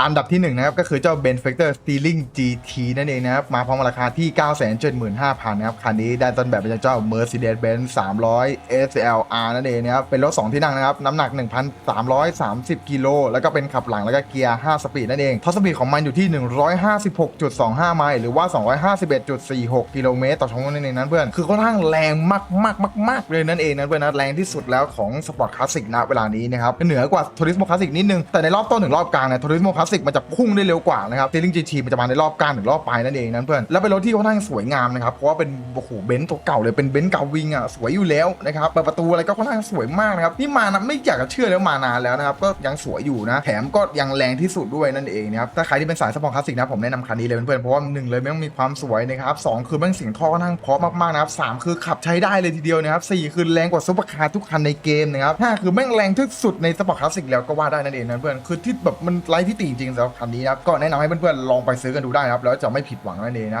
อันดับที่ 1 นะครับ ก็คือเจ้า Ben Factor Stealing GT นั่นเองนะครับ มาพร้อมราคาที่ 975,000 นะครับ คันนี้ได้ต้นแบบมาจากเจ้า Mercedes-Benz 300 SLR นั่นเองนะครับ เป็นรถ 2 ที่นั่งนะครับ น้ำหนัก 1,330 กิโล แล้วก็เป็นขับหลังแล้วก็เกียร์ 5 สปีดนั่นเอง ท็อปสปีดของมันอยู่ที่ 156.25 ไมล์หรือว่า 251.46 กิโลเมตรต่อชั่วโมงนั่นเองนั้นเพื่อน คือค่อนข้างแรงมากมากมากมากๆเลยนั่นเองนะเพื่อนนะแรงที่สุดแล้วของสปอร์ตคลาสสิกณเวลานี้นะครับเหนือกว่าทัวริสโมคลาสสิกนิดนึงแต่ในรอบต้นถึงรอบกลางเนี่ยทัวริสโมคลาสสิกมันจะพุ่งได้เร็วกว่านะครับเทลิงจีทีมันจะมาในรอบกลางถึงรอบปลายนั่นเองนั้นเพื่อนแล้วเป็นรถที่ค่อนข้างสวยงามนะครับเพราะว่าเป็นโอ้โหเบนซ์ตัวเก่าเลยเป็นเบนซ์เก่าวิงอะสวยอยู่แล้วนะครับเปิดประตูอะไรก็ค่อนข้างสวยมากนะครับนี่มานะไม่อยากจะเชื่อแล้วมานานแล้วนะครับก็ยังสวยอยู่นะแถมก็ยังแรงที่สุดด้วยนั่นเองนะครับถ้าใครที่เป็นสายสปอร์ตคลาสสิกนะผมแนะนำคันนี้เลยเพื่อนๆเพราะว่าหนึ่งเลยแม่งมีความสวยนะครับสองคือแม่งเสียงท่อค่อนข้างเพราะมากๆนะครับสามคือขับใช้ได้เลยทีเดียวนะครับสี่คือแรงกว่าซุปเปอร์คาร์ทุกคันในเกมนะครับห้าคือแม่งแรงที่สุดในสปอร์ตคลาสสิกแล้วก็ว่าได้นั่นเองนะเพื่อนคือที่แบบมันไร้ที่ติจริงๆสำหรับคันนี้นะครับก็แนะนำให้เพื่อนๆลองไปซื้อกันดูได้นะครับแล้วจะไม่ผิดหวังนั่นเองนะครับ